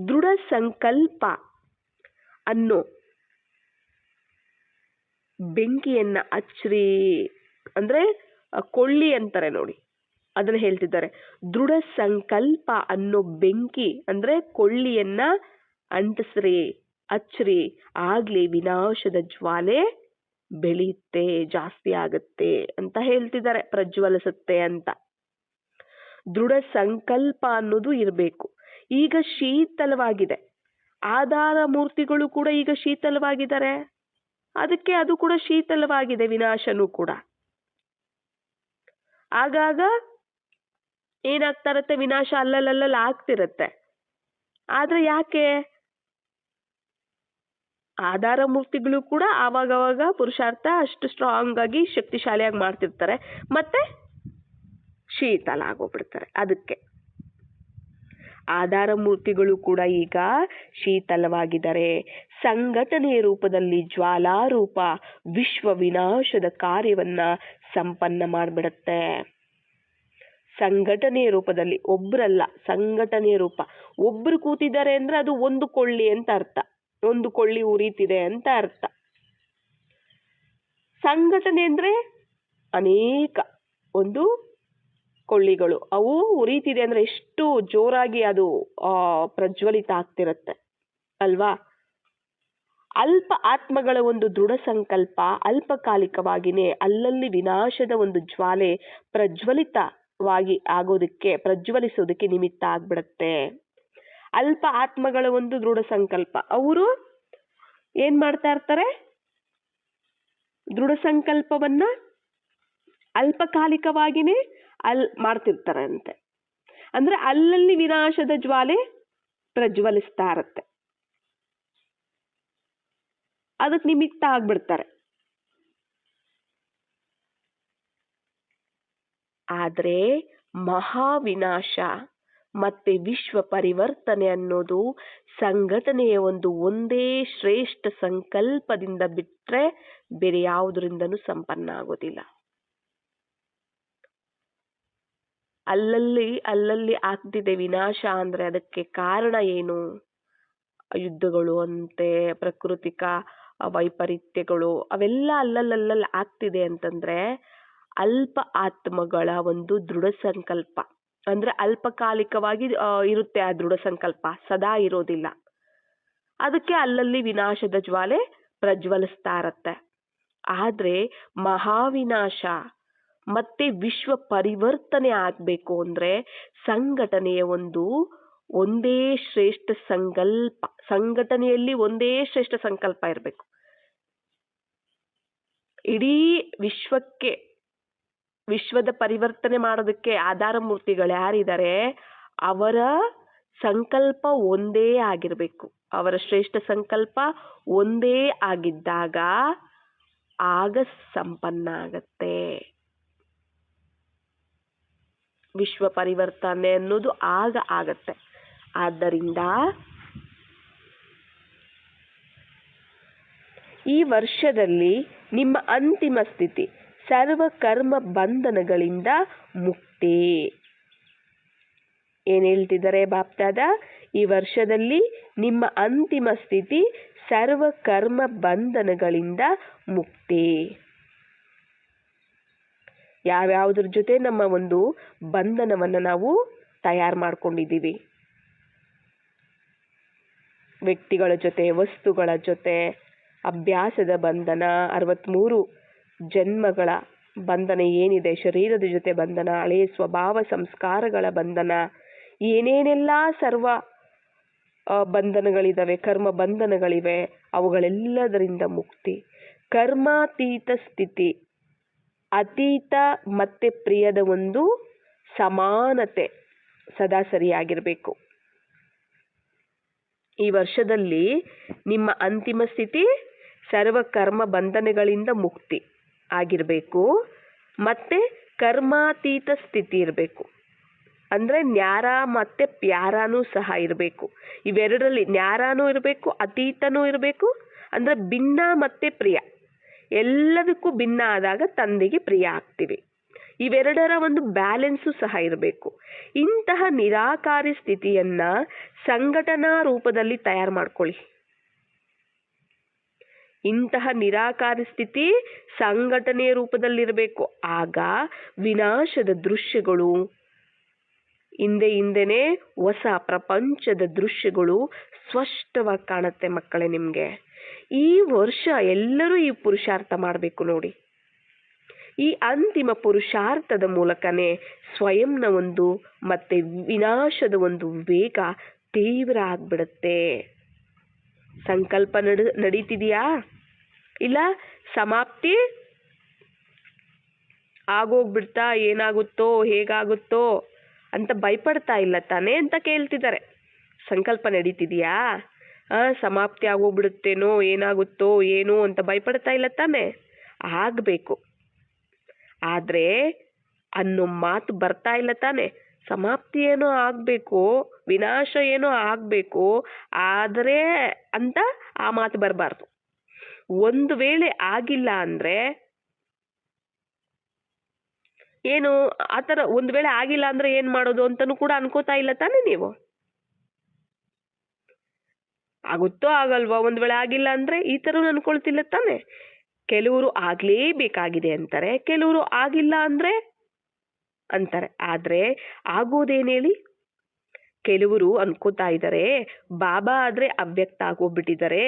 ದೃಢ ಸಂಕಲ್ಪ ಅನ್ನೋ ಬೆಂಕಿಯನ್ನ ಹಚ್ಚ್ರಿ ಅಂದ್ರೆ ಕೊಳ್ಳಿ ಅಂತಾರೆ ನೋಡಿ. ಅದನ್ನ ಹೇಳ್ತಿದ್ದಾರೆ. ದೃಢ ಸಂಕಲ್ಪ ಅನ್ನೋ ಬೆಂಕಿ ಅಂದ್ರೆ ಕೊಳ್ಳಿಯನ್ನ ಅಂಟಿಸ್ರಿ ಹಚ್ಚ್ರಿ ಆಗ್ಲಿ ವಿನಾಶದ ಜ್ವಾಲೆ ಬೆಳೆಯುತ್ತೆ, ಜಾಸ್ತಿ ಆಗುತ್ತೆ ಅಂತ ಹೇಳ್ತಿದ್ದಾರೆ, ಪ್ರಜ್ವಲಿಸುತ್ತೆ ಅಂತ. ದೃಢ ಸಂಕಲ್ಪ ಅನ್ನೋದು ಇರಬೇಕು. ಈಗ ಶೀತಲವಾಗಿದೆ. ಆಧಾರ ಮೂರ್ತಿಗಳು ಕೂಡ ಈಗ ಶೀತಲವಾಗಿದ್ದಾರೆ. ಅದಕ್ಕೆ ಅದು ಕೂಡ ಶೀತಲವಾಗಿದೆ, ವಿನಾಶನೂ ಕೂಡ. ಆಗಾಗ ಏನಾಗ್ತಾ ಇರುತ್ತೆ ವಿನಾಶ ಅಲ್ಲಲ್ಲಲ್ಲಿ ಆಗ್ತಿರುತ್ತೆ. ಆದ್ರೆ ಯಾಕೆ? ಆಧಾರ ಮೂರ್ತಿಗಳು ಕೂಡ ಆವಾಗವಾಗ ಪುರುಷಾರ್ಥ ಅಷ್ಟು ಸ್ಟ್ರಾಂಗ್ ಆಗಿ ಶಕ್ತಿಶಾಲಿಯಾಗಿ ಮಾಡ್ತಿರ್ತಾರೆ. ಮತ್ತೆ ಶೀತಲ ಆಗೋಗ್ಬಿಡ್ತಾರೆ ಅದಕ್ಕೆ. ಆಧಾರ ಮೂರ್ತಿಗಳು ಕೂಡ ಈಗ ಶೀತಲವಾಗಿದ್ದಾರೆ. ಸಂಘಟನೆಯ ರೂಪದಲ್ಲಿ ಜ್ವಾಲಾರೂಪ ವಿಶ್ವ ವಿನಾಶದ ಕಾರ್ಯವನ್ನ ಸಂಪನ್ನ ಮಾಡಿಬಿಡುತ್ತೆ. ಸಂಘಟನೆಯ ರೂಪದಲ್ಲಿ ಒಬ್ರಲ್ಲ, ಸಂಘಟನೆಯ ರೂಪ. ಒಬ್ರು ಕೂತಿದ್ದಾರೆ ಅಂದರೆ ಅದು ಒಂದು ಕೊಳ್ಳಿ ಅಂತ ಅರ್ಥ. ಒಂದು ಕೊಳ್ಳಿ ಉರಿತಿದೆ ಅಂತ ಅರ್ಥ. ಸಂಘಟನೆ ಅಂದರೆ ಅನೇಕ ಒಂದು ಕೊಳ್ಳಿಗಳು. ಅವು ಉರಿತಿದೆ ಅಂದ್ರೆ ಎಷ್ಟು ಜೋರಾಗಿ ಅದು ಪ್ರಜ್ವಲಿತ ಆಗ್ತಿರತ್ತೆ. ಅಲ್ವಾ? ಅಲ್ಪ ಆತ್ಮಗಳ ಒಂದು ದೃಢ ಸಂಕಲ್ಪ ಅಲ್ಪಕಾಲಿಕವಾಗಿನೇ ಅಲ್ಲಲ್ಲಿ ವಿನಾಶದ ಒಂದು ಜ್ವಾಲೆ ಪ್ರಜ್ವಲಿತವಾಗಿ ಆಗೋದಕ್ಕೆ, ಪ್ರಜ್ವಲಿಸೋದಕ್ಕೆ ನಿಮಿತ್ತ ಆಗ್ಬಿಡತ್ತೆ. ಅಲ್ಪ ಆತ್ಮಗಳ ಒಂದು ದೃಢ ಸಂಕಲ್ಪ. ಅವರು ಏನ್ ಮಾಡ್ತಾ ಇರ್ತಾರೆ? ದೃಢ ಸಂಕಲ್ಪವನ್ನ ಅಲ್ಪಕಾಲಿಕವಾಗಿನೇ ಅಲ್ ಮಾಡ್ತಿರ್ತಾರೆ ಅಂತೆ ಅಂದ್ರೆ ಅಲ್ಲಲ್ಲಿ ವಿನಾಶದ ಜ್ವಾಲೆ ಪ್ರಜ್ವಲಿಸ್ತಾ ಇರುತ್ತೆ. ಅದಕ್ಕೆ ನಿಮಿತ್ತ ಆಗ್ಬಿಡ್ತಾರೆ. ಆದ್ರೆ ಮಹಾವಿನಾಶ ಮತ್ತೆ ವಿಶ್ವ ಪರಿವರ್ತನೆ ಅನ್ನೋದು ಸಂಘಟನೆಯ ಒಂದು ಒಂದೇ ಶ್ರೇಷ್ಠ ಸಂಕಲ್ಪದಿಂದ ಬಿಟ್ಟರೆ ಬೇರೆ ಯಾವುದರಿಂದನೂ ಸಂಪನ್ನ ಆಗೋದಿಲ್ಲ. ಅಲ್ಲಲ್ಲಿ ಅಲ್ಲಲ್ಲಿ ಆಗ್ತಿದೆ ವಿನಾಶ ಅಂದರೆ ಅದಕ್ಕೆ ಕಾರಣ ಏನು? ಯುದ್ಧಗಳು ಅಂತೆ ಪ್ರಕೃತಿಕ ವೈಪರೀತ್ಯಗಳು ಅವೆಲ್ಲ ಅಲ್ಲಲ್ಲಲ್ಲಿ ಆಗ್ತಿದೆ ಅಂತಂದರೆ ಅಲ್ಪ ಆತ್ಮಗಳ ಒಂದು ದೃಢ ಸಂಕಲ್ಪ. ಅಂದರೆ ಅಲ್ಪಕಾಲಿಕವಾಗಿ ಇರುತ್ತೆ ಆ ದೃಢ ಸಂಕಲ್ಪ. ಸದಾ ಇರೋದಿಲ್ಲ. ಅದಕ್ಕೆ ಅಲ್ಲಲ್ಲಿ ವಿನಾಶದ ಜ್ವಾಲೆ ಪ್ರಜ್ವಲಿಸ್ತಾ ಇರತ್ತೆ ಆದರೆ ಮಹಾವಿನಾಶ ಮತ್ತೆ ವಿಶ್ವ ಪರಿವರ್ತನೆ ಆಗಬೇಕು ಅಂದರೆ ಸಂಘಟನೆಯ ಒಂದು, ಒಂದೇ ಶ್ರೇಷ್ಠ ಸಂಕಲ್ಪ. ಸಂಘಟನೆಯಲ್ಲಿ ಒಂದೇ ಶ್ರೇಷ್ಠ ಸಂಕಲ್ಪ ಇರಬೇಕು. ಇಡೀ ವಿಶ್ವಕ್ಕೆ ವಿಶ್ವದ ಪರಿವರ್ತನೆ ಮಾಡೋದಕ್ಕೆ ಆಧಾರ ಮೂರ್ತಿಗಳು ಯಾರಿದ್ದಾರೆ? ಅವರ ಸಂಕಲ್ಪ ಒಂದೇ ಆಗಿರಬೇಕು. ಅವರ ಶ್ರೇಷ್ಠ ಸಂಕಲ್ಪ ಒಂದೇ ಆಗಿದ್ದಾಗ ಆಗ ಸಂಪನ್ನ ಆಗತ್ತೆ. ವಿಶ್ವ ಪರಿವರ್ತನೆ ಅನ್ನೋದು ಆಗ ಆಗತ್ತೆ. ಆದ್ದರಿಂದ ಈ ವರ್ಷದಲ್ಲಿ ನಿಮ್ಮ ಅಂತಿಮ ಸ್ಥಿತಿ ಸರ್ವ ಕರ್ಮ ಬಂಧನಗಳಿಂದ ಮುಕ್ತಿ. ಏನು ಹೇಳ್ತಿದ್ದಾರೆ ಬಾಪ್ತಾದ? ಈ ವರ್ಷದಲ್ಲಿ ನಿಮ್ಮ ಅಂತಿಮ ಸ್ಥಿತಿ ಸರ್ವ ಕರ್ಮ ಬಂಧನಗಳಿಂದ ಮುಕ್ತಿ. ಯಾವ್ಯಾವುದ್ರ ಜೊತೆ ನಮ್ಮ ಒಂದು ಬಂಧನವನ್ನು ನಾವು ತಯಾರು ಮಾಡ್ಕೊಂಡಿದ್ದೀವಿ? ವ್ಯಕ್ತಿಗಳ ಜೊತೆ, ವಸ್ತುಗಳ ಜೊತೆ, ಅಭ್ಯಾಸದ ಬಂಧನ ಅರವತ್ತ್ಮೂರು ಜನ್ಮಗಳ ಬಂಧನ ಏನಿದೆ? ಶರೀರದ ಜೊತೆ ಬಂಧನ, ಹಳೆಯ ಸ್ವಭಾವ, ಸಂಸ್ಕಾರಗಳ ಬಂಧನ, ಏನೇನೆಲ್ಲ ಸರ್ವ ಬಂಧನಗಳಿದ್ದಾವೆ ಕರ್ಮ ಬಂಧನಗಳಿವೆ, ಅವುಗಳೆಲ್ಲದರಿಂದ ಮುಕ್ತಿ. ಕರ್ಮಾತೀತ ಸ್ಥಿತಿ, ಅತೀತ ಮತ್ತೆ ಪ್ರಿಯದ ಒಂದು ಸಮಾನತೆ ಸದಾ ಸರಿಯಾಗಿರಬೇಕು. ಈ ವರ್ಷದಲ್ಲಿ ನಿಮ್ಮ ಅಂತಿಮ ಸ್ಥಿತಿ ಸರ್ವ ಕರ್ಮ ಬಂಧನಗಳಿಂದ ಮುಕ್ತಿ. ಆಗಿರಬೇಕು. ಮತ್ತೆ ಕರ್ಮಾತೀತ ಸ್ಥಿತಿ ಇರಬೇಕು. ಅಂದರೆ ನ್ಯಾರ ಮತ್ತು ಪ್ಯಾರಾನೂ ಸಹ ಇರಬೇಕು. ಇವೆರಡರಲ್ಲಿ ನ್ಯಾರಾನೂ ಇರಬೇಕು, ಅತೀತನೂ ಇರಬೇಕು. ಅಂದರೆ ಭಿನ್ನ ಮತ್ತು ಪ್ರಿಯ. ಎಲ್ಲದಕ್ಕೂ ಭಿನ್ನ ಆದಾಗ ತಂದೆಗೆ ಪ್ರಿಯ ಆಗ್ತೀವಿ. ಇವೆರಡರ ಒಂದು ಬ್ಯಾಲೆನ್ಸು ಸಹ ಇರಬೇಕು. ಇಂತಹ ನಿರಾಕಾರಿ ಸ್ಥಿತಿಯನ್ನ ಸಂಘಟನಾ ರೂಪದಲ್ಲಿ ತಯಾರು ಮಾಡ್ಕೊಳ್ಳಿ. ಇಂತಹ ನಿರಾಕಾರ ಸ್ಥಿತಿ ಸಂಘಟನೆಯ ರೂಪದಲ್ಲಿರಬೇಕು. ಆಗ ವಿನಾಶದ ದೃಶ್ಯಗಳು, ಹಿಂದೆ ಹಿಂದೆನೇ ಹೊಸ ಪ್ರಪಂಚದ ದೃಶ್ಯಗಳು ಸ್ಪಷ್ಟವಾಗಿ ಕಾಣುತ್ತೆ ಮಕ್ಕಳೇ ನಿಮಗೆ. ಈ ವರ್ಷ ಎಲ್ಲರೂ ಈ ಪುರುಷಾರ್ಥ ಮಾಡಬೇಕು ನೋಡಿ. ಈ ಅಂತಿಮ ಪುರುಷಾರ್ಥದ ಮೂಲಕನೇ ಸ್ವಯಂನ ಒಂದು ಮತ್ತೆ ವಿನಾಶದ ಒಂದು ವೇಗ ತೀವ್ರ ಆಗ್ಬಿಡುತ್ತೆ. ಸಂಕಲ್ಪ ನಡ ನಡೀತಿದೆಯಾ? ಇಲ್ಲ, ಸಮಾಪ್ತಿ? ಆಗೋಗ್ಬಿಡ್ತಾ ಏನಾಗುತ್ತೋ, ಹೇಗಾಗುತ್ತೋ ಅಂತ ಭಯಪಡ್ತಾ ಇಲ್ಲ ತಾನೇ ಅಂತ ಕೇಳ್ತಿದ್ದಾರೆ. ಸಂಕಲ್ಪ ನಡೀತಿದೆಯಾ? ಸಮಾಪ್ತಿ ಆಗೋಗ್ಬಿಡುತ್ತೇನೋ, ಏನಾಗುತ್ತೋ, ಏನೋ ಅಂತ ಭಯಪಡ್ತಾ ಇಲ್ಲ ತಾನೇ? ಆಗಬೇಕು. ಆದರೆ ಅನ್ನೋ ಮಾತು ಬರ್ತಾ ಇಲ್ಲ ತಾನೆ. ಸಮಾಪ್ತಿ ಏನೋ ಆಗಬೇಕು. ವಿನಾಶ ಏನೋ ಆಗಬೇಕು, ಆದರೆ ಅಂತ ಆ ಮಾತು ಬರಬಾರ್ದು. ಒಂದು ವೇಳೆ ಆಗಿಲ್ಲ ಅಂದರೆ ಏನು, ಆ ಥರ ಒಂದು ವೇಳೆ ಆಗಿಲ್ಲ ಅಂದರೆ ಏನು ಮಾಡೋದು ಅಂತಲೂ ಕೂಡ ಅನ್ಕೋತಾ ಇಲ್ಲ ತಾನೇ ನೀವು? ಆಗುತ್ತೋ ಆಗಲ್ವೋ, ಒಂದು ವೇಳೆ ಆಗಿಲ್ಲ ಅಂದರೆ ಈ ಥರ ಅನ್ಕೊಳ್ತಿಲ್ಲ ತಾನೆ? ಕೆಲವರು ಆಗಲೇಬೇಕಾಗಿದೆ ಅಂತಾರೆ, ಕೆಲವರು ಆಗಿಲ್ಲ ಅಂದರೆ ಅಂತಾರೆ. ಆದರೆ ಆಗೋದೇನು ಹೇಳಿ? ಕೆಲವರು ಅನ್ಕೋತಾ ಇದ್ದಾರೆ ಬಾಬಾ ಆದರೆ ಅವ್ಯಕ್ತ ಆಗೋಗ್ಬಿಟ್ಟಿದ್ದಾರೆ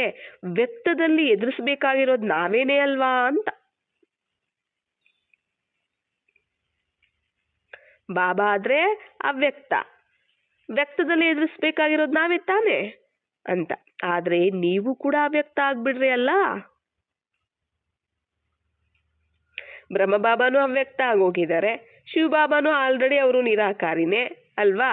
ವ್ಯಕ್ತದಲ್ಲಿ ಎದುರಿಸ್ಬೇಕಾಗಿರೋದು ನಾವೇನೇ ಅಲ್ವಾ ಅಂತ. ಬಾಬಾ ಆದರೆ ಅವ್ಯಕ್ತ, ವ್ಯಕ್ತದಲ್ಲಿ ಎದುರಿಸ್ಬೇಕಾಗಿರೋದು ನಾವೇ ತಾನೇ ಅಂತ. ಆದರೆ ನೀವು ಕೂಡ ಅವ್ಯಕ್ತ ಆಗ್ಬಿಡ್ರಿ ಅಲ್ಲ. ಬ್ರಹ್ಮಬಾಬಾನು ಅವ್ಯಕ್ತ ಆಗೋಗಿದ್ದಾರೆ ಶಿವಬಾಬಾನು ಆಲ್ರೆಡಿ ಅವರು ನಿರಾಕಾರಿನೇ ಅಲ್ವಾ?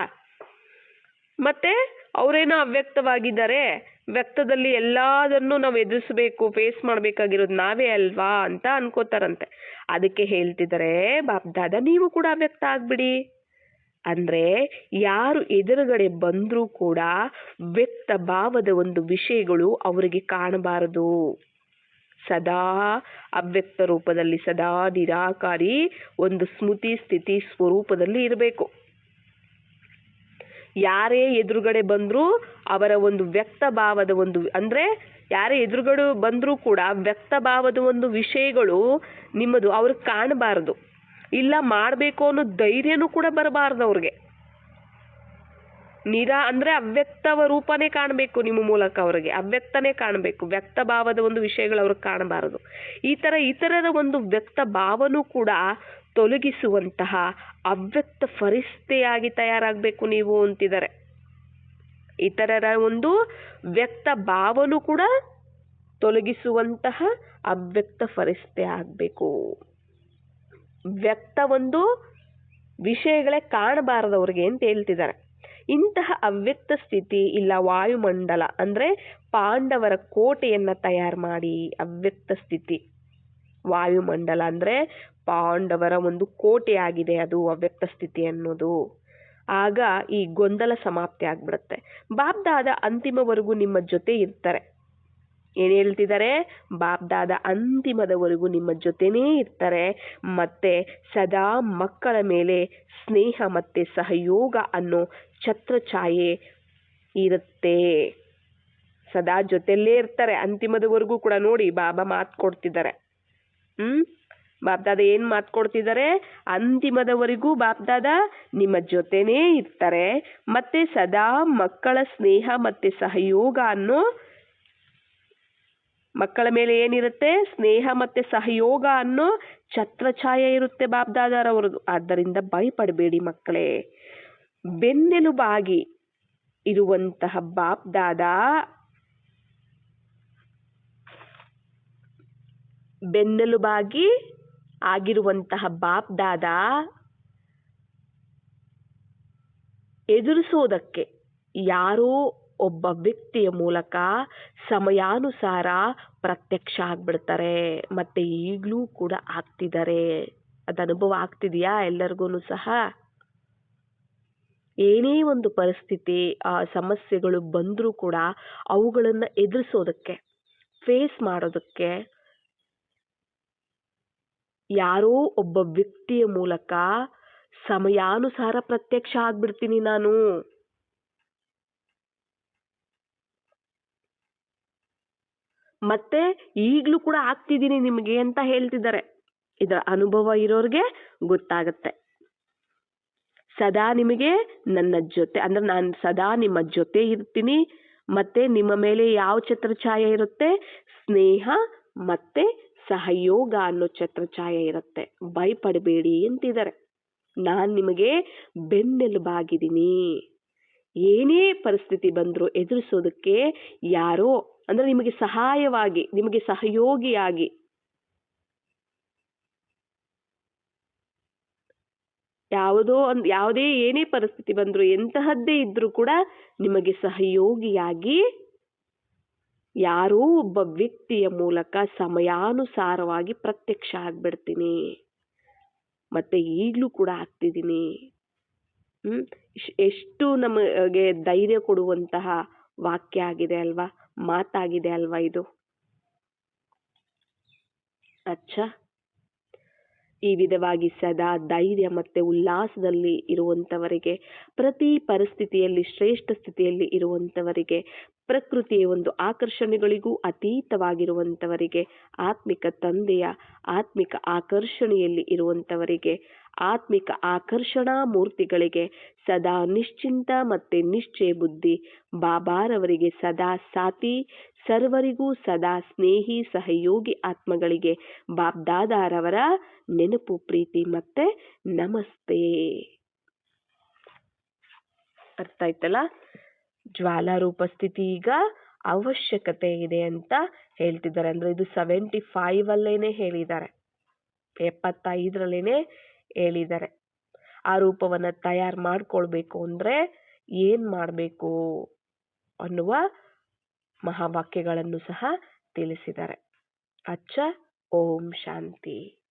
ಮತ್ತೆ ಅವರೇನೋ ಅವ್ಯಕ್ತವಾಗಿದ್ದಾರೆ. ವ್ಯಕ್ತದಲ್ಲಿ ಎಲ್ಲದನ್ನು ನಾವು ಎದುರಿಸಬೇಕು ಫೇಸ್ ಮಾಡಬೇಕಾಗಿರೋದು ನಾವೇ ಅಲ್ವಾ ಅಂತ ಅನ್ಕೋತಾರಂತೆ. ಅದಕ್ಕೆ ಹೇಳ್ತಿದ್ದಾರೆ ಬಾಬ್ದಾದ ನೀವು ಕೂಡ ಅವ್ಯಕ್ತ ಆಗ್ಬಿಡಿ. ಅಂದರೆ ಯಾರು ಎದುರುಗಡೆ ಬಂದರೂ ಕೂಡ ವ್ಯಕ್ತ ಭಾವದ ಒಂದು ವಿಷಯಗಳು ಅವರಿಗೆ ಕಾಣಬಾರದು. ಸದಾ ಅವ್ಯಕ್ತ ರೂಪದಲ್ಲಿ, ಸದಾ ನಿರಾಕಾರಿ ಒಂದು ಸ್ಮೃತಿ ಸ್ಥಿತಿ ಸ್ವರೂಪದಲ್ಲಿ ಇರಬೇಕು. ಯಾರೇ ಎದುರುಗಡೆ ಬಂದರೂ ಅವರ ಒಂದು ವ್ಯಕ್ತ ಭಾವದ ಒಂದು ಅಂದರೆ ಯಾರೇ ಎದುರುಗಡೆ ಬಂದರೂ ಕೂಡ ವ್ಯಕ್ತ ಭಾವದ ಒಂದು ವಿಷಯಗಳು ನಿಮ್ಮದು ಅವ್ರಿಗೆ ಕಾಣಬಾರ್ದು. ಇಲ್ಲ ಮಾಡಬೇಕು ಅನ್ನೋ ಧೈರ್ಯನೂ ಕೂಡ ಬರಬಾರ್ದು ಅವ್ರಿಗೆ. ನಿರಾ ಅಂದರೆ ಅವ್ಯಕ್ತವ ರೂಪನೇ ಕಾಣಬೇಕು ನಿಮ್ಮ ಮೂಲಕ ಅವರಿಗೆ. ಅವ್ಯಕ್ತನೇ ಕಾಣಬೇಕು. ವ್ಯಕ್ತ ಭಾವದ ಒಂದು ವಿಷಯಗಳು ಅವ್ರಿಗೆ ಕಾಣಬಾರದು. ಈ ಥರ ಇತರರ ಒಂದು ವ್ಯಕ್ತ ಭಾವನೂ ಕೂಡ ತೊಲಗಿಸುವಂತಹ ಅವ್ಯಕ್ತ ಪರಿಸ್ಥಿತಿಯಾಗಿ ತಯಾರಾಗಬೇಕು ನೀವು ಅಂತಿದ್ದಾರೆ. ಇತರರ ಒಂದು ವ್ಯಕ್ತ ಭಾವನೂ ಕೂಡ ತೊಲಗಿಸುವಂತಹ ಅವ್ಯಕ್ತ ಪರಿಸ್ಥಿತಿ ಆಗಬೇಕು. ವ್ಯಕ್ತ ಒಂದು ವಿಷಯಗಳೇ ಕಾಣಬಾರದವ್ರಿಗೆ ಅಂತ ಹೇಳ್ತಿದ್ದಾರೆ. ಇಂತಹ ಅವ್ಯಕ್ತ ಸ್ಥಿತಿ ಇಲ್ಲ ವಾಯುಮಂಡಲ ಅಂದರೆ ಪಾಂಡವರ ಕೋಟೆಯನ್ನು ತಯಾರು ಮಾಡಿ ಅವ್ಯಕ್ತ ಸ್ಥಿತಿ. ವಾಯುಮಂಡಲ ಅಂದರೆ ಪಾಂಡವರ ಒಂದು ಕೋಟೆಯಾಗಿದೆ ಅದು ಅವ್ಯಕ್ತ ಸ್ಥಿತಿ ಅನ್ನೋದು. ಆಗ ಈ ಗೊಂದಲ ಸಮಾಪ್ತಿ ಆಗ್ಬಿಡುತ್ತೆ. ಬಾಬ್ದಾದ ಅಂತಿಮವರೆಗೂ ನಿಮ್ಮ ಜೊತೆ ಇರ್ತಾರೆ. ಏನು ಹೇಳ್ತಿದ್ದಾರೆ ಬಾಬ್ದಾದ ಅಂತಿಮದವರೆಗೂ ನಿಮ್ಮ ಜೊತೆನೇ ಇರ್ತಾರೆ. ಮತ್ತೆ ಸದಾ ಮಕ್ಕಳ ಮೇಲೆ ಸ್ನೇಹ ಮತ್ತೆ ಸಹಯೋಗ ಅನ್ನೋ ಛತ್ರಛಾಯೆ ಇರುತ್ತೆ. ಸದಾ ಜೊತೆಯಲ್ಲೇ ಇರ್ತಾರೆ. ಅಂತಿಮದವರೆಗೂ ಕೂಡ ನೋಡಿ, ಬಾಬಾ ಮಾತು ಕೊಡ್ತಿದ್ದಾರೆ ಹ್ಮ್? ಬಾಬ್ದಾದ ಏನು ಮಾತು ಕೊಡ್ತಿದ್ದಾರೆ ಅಂತಿಮದವರೆಗೂ ಬಾಬ್ದಾದ ನಿಮ್ಮ ಜೊತೆನೇ ಇರ್ತಾರೆ. ಮತ್ತೆ ಸದಾ ಮಕ್ಕಳ ಸ್ನೇಹ ಮತ್ತೆ ಸಹಯೋಗ ಅನ್ನೋ ಮಕ್ಕಳ ಮೇಲೆ ಏನಿರುತ್ತೆ? ಸ್ನೇಹ ಮತ್ತೆ ಸಹಯೋಗ ಅನ್ನೋ ಛತ್ರಛಾಯ ಇರುತ್ತೆ ಬಾಬ್ದಾದರವರದು ಆದ್ದರಿಂದ ಭಯಪಡಬೇಡಿ ಮಕ್ಕಳೇ. ಬೆನ್ನೆಲುಬಾಗಿ ಇರುವಂತಹ ಬಾಬ್ದಾದ ಬೆನ್ನೆಲುಬಾಗಿ ಆಗಿರುವಂತಹ ಬಾಬ್ದಾದ ಎದುರಿಸೋದಕ್ಕೆ ಯಾರೋ ಒಬ್ಬ ವ್ಯಕ್ತಿಯ ಮೂಲಕ ಸಮಯಾನುಸಾರ ಪ್ರತ್ಯಕ್ಷ ಆಗ್ಬಿಡ್ತಾರೆ, ಮತ್ತೆ ಈಗಲೂ ಕೂಡ ಆಗ್ತಿದ್ದಾರೆ. ಅದು ಅನುಭವ ಆಗ್ತಿದೆಯಾ ಎಲ್ಲರಿಗೂ ಸಹ? ಏನೇ ಒಂದು ಪರಿಸ್ಥಿತಿ, ಆ ಸಮಸ್ಯೆಗಳು ಬಂದರೂ ಕೂಡ ಅವುಗಳನ್ನು ಎದುರಿಸೋದಕ್ಕೆ ಫೇಸ್ ಮಾಡೋದಕ್ಕೆ ಯಾರೋ ಒಬ್ಬ ವ್ಯಕ್ತಿಯ ಮೂಲಕ ಸಮಯಾನುಸಾರ ಪ್ರತ್ಯಕ್ಷ ಆಗ್ಬಿಡ್ತೀನಿ ನಾನು. ಮತ್ತೆ ಈಗಲೂ ಕೂಡ ಆಗ್ತಿದ್ದೀನಿ ನಿಮಗೆ ಅಂತ ಹೇಳ್ತಿದ್ದಾರೆ. ಇದರ ಅನುಭವ ಇರೋರಿಗೆ ಗೊತ್ತಾಗತ್ತೆ. ಸದಾ ನಿಮಗೆ ನನ್ನ ಜೊತೆ, ಅಂದ್ರೆ ನಾನು ಸದಾ ನಿಮ್ಮ ಜೊತೆ ಇರ್ತೀನಿ. ಮತ್ತೆ ನಿಮ್ಮ ಮೇಲೆ ಯಾವ ಛತ್ರಛಾಯೆ ಇರುತ್ತೆ? ಸ್ನೇಹ ಮತ್ತೆ ಸಹಯೋಗ ಅನ್ನೋ ಛತ್ರಛಾಯ ಇರುತ್ತೆ. ಭಯಪಡಬೇಡಿ ಅಂತಿದ್ದಾರೆ. ನಾನು ನಿಮಗೆ ಬೆನ್ನೆಲುಬಾಗಿದ್ದೀನಿ. ಏನೇ ಪರಿಸ್ಥಿತಿ ಬಂದರೂ ಎದುರಿಸೋದಕ್ಕೆ ಯಾರೋ, ಅಂದರೆ ನಿಮಗೆ ಸಹಾಯವಾಗಿ, ನಿಮಗೆ ಸಹಯೋಗಿಯಾಗಿ ಯಾವುದೋ ಒಂದು, ಯಾವುದೇ ಏನೇ ಪರಿಸ್ಥಿತಿ ಬಂದರೂ ಎಂತಹದ್ದೇ ಇದ್ದರೂ ಕೂಡ ನಿಮಗೆ ಸಹಯೋಗಿಯಾಗಿ ಯಾರೋ ಒಬ್ಬ ವ್ಯಕ್ತಿಯ ಮೂಲಕ ಸಮಯಾನುಸಾರವಾಗಿ ಪ್ರತ್ಯಕ್ಷ ಆಗ್ಬಿಡ್ತೀನಿ. ಮತ್ತೆ ಈಗಲೂ ಕೂಡ ಆಗ್ತಿದ್ದೀನಿ. ಹ್ಮ್? ಎಷ್ಟು ನಮಗೆ ಧೈರ್ಯ ಕೊಡುವಂತಹ ವಾಕ್ಯ ಆಗಿದೆ ಅಲ್ವಾ? ಮಾತಾಗಿದೆ ಅಲ್ವಾ ಇದು? ಅಚ್ಚ. ಈ ವಿಧವಾಗಿ ಸದಾ ಧೈರ್ಯ ಮತ್ತೆ ಉಲ್ಲಾಸದಲ್ಲಿ ಇರುವಂತವರಿಗೆ, ಪ್ರತಿ ಪರಿಸ್ಥಿತಿಯಲ್ಲಿ ಶ್ರೇಷ್ಠ ಸ್ಥಿತಿಯಲ್ಲಿ ಇರುವಂತವರಿಗೆ, ಪ್ರಕೃತಿಯ ಒಂದು ಆಕರ್ಷಣೆಗಳಿಗೂ ಅತೀತವಾಗಿರುವಂತವರಿಗೆ, ಆತ್ಮಿಕ ತಂದೆಯ ಆತ್ಮಿಕ ಆಕರ್ಷಣೆಯಲ್ಲಿ ಇರುವಂತವರಿಗೆ ಆತ್ಮಿಕ ಆಕರ್ಷಣಾ ಮೂರ್ತಿಗಳಿಗೆ ಸದಾ ನಿಶ್ಚಿಂತ ಮತ್ತೆ ನಿಶ್ಚಯ ಬುದ್ಧಿ. ಬಾಬಾರವರಿಗೆ ಸದಾ ಸಾತಿ ಸರ್ವರಿಗೂ ಸದಾ ಸ್ನೇಹಿ, ಸಹಯೋಗಿ ಆತ್ಮಗಳಿಗೆ ಬಾಬ್ದಾದಾರವರ ನೆನಪು, ಪ್ರೀತಿ ಮತ್ತೆ ನಮಸ್ತೆ. ಅರ್ಥ ಆಯ್ತಲ್ಲ? ಜ್ವಾಲಾರೂಪ ಸ್ಥಿತಿ ಈಗ ಅವಶ್ಯಕತೆ ಇದೆ ಅಂತ ಹೇಳ್ತಿದ್ದಾರೆ. ಅಂದ್ರೆ ಇದು ಸೆವೆಂಟಿ ಫೈವ್ ಅಲ್ಲೇನೆ ಹೇಳಿದ್ದಾರೆ. ಎಪ್ಪತ್ತೈದರಲ್ಲೇನೆ ಹೇಳಿದ್ದಾರೆ. ಆ ರೂಪವನ್ನು ತಯಾರು ಮಾಡಿಕೊಳ್ಬೇಕು ಅಂದರೆ ಏನು ಮಾಡಬೇಕು ಅನ್ನುವ ಮಹಾವಾಕ್ಯಗಳನ್ನು ಸಹ ತಿಳಿಸಿದ್ದಾರೆ. ಅಚ್ಚ, ಓಂ, ಶಾಂತಿ.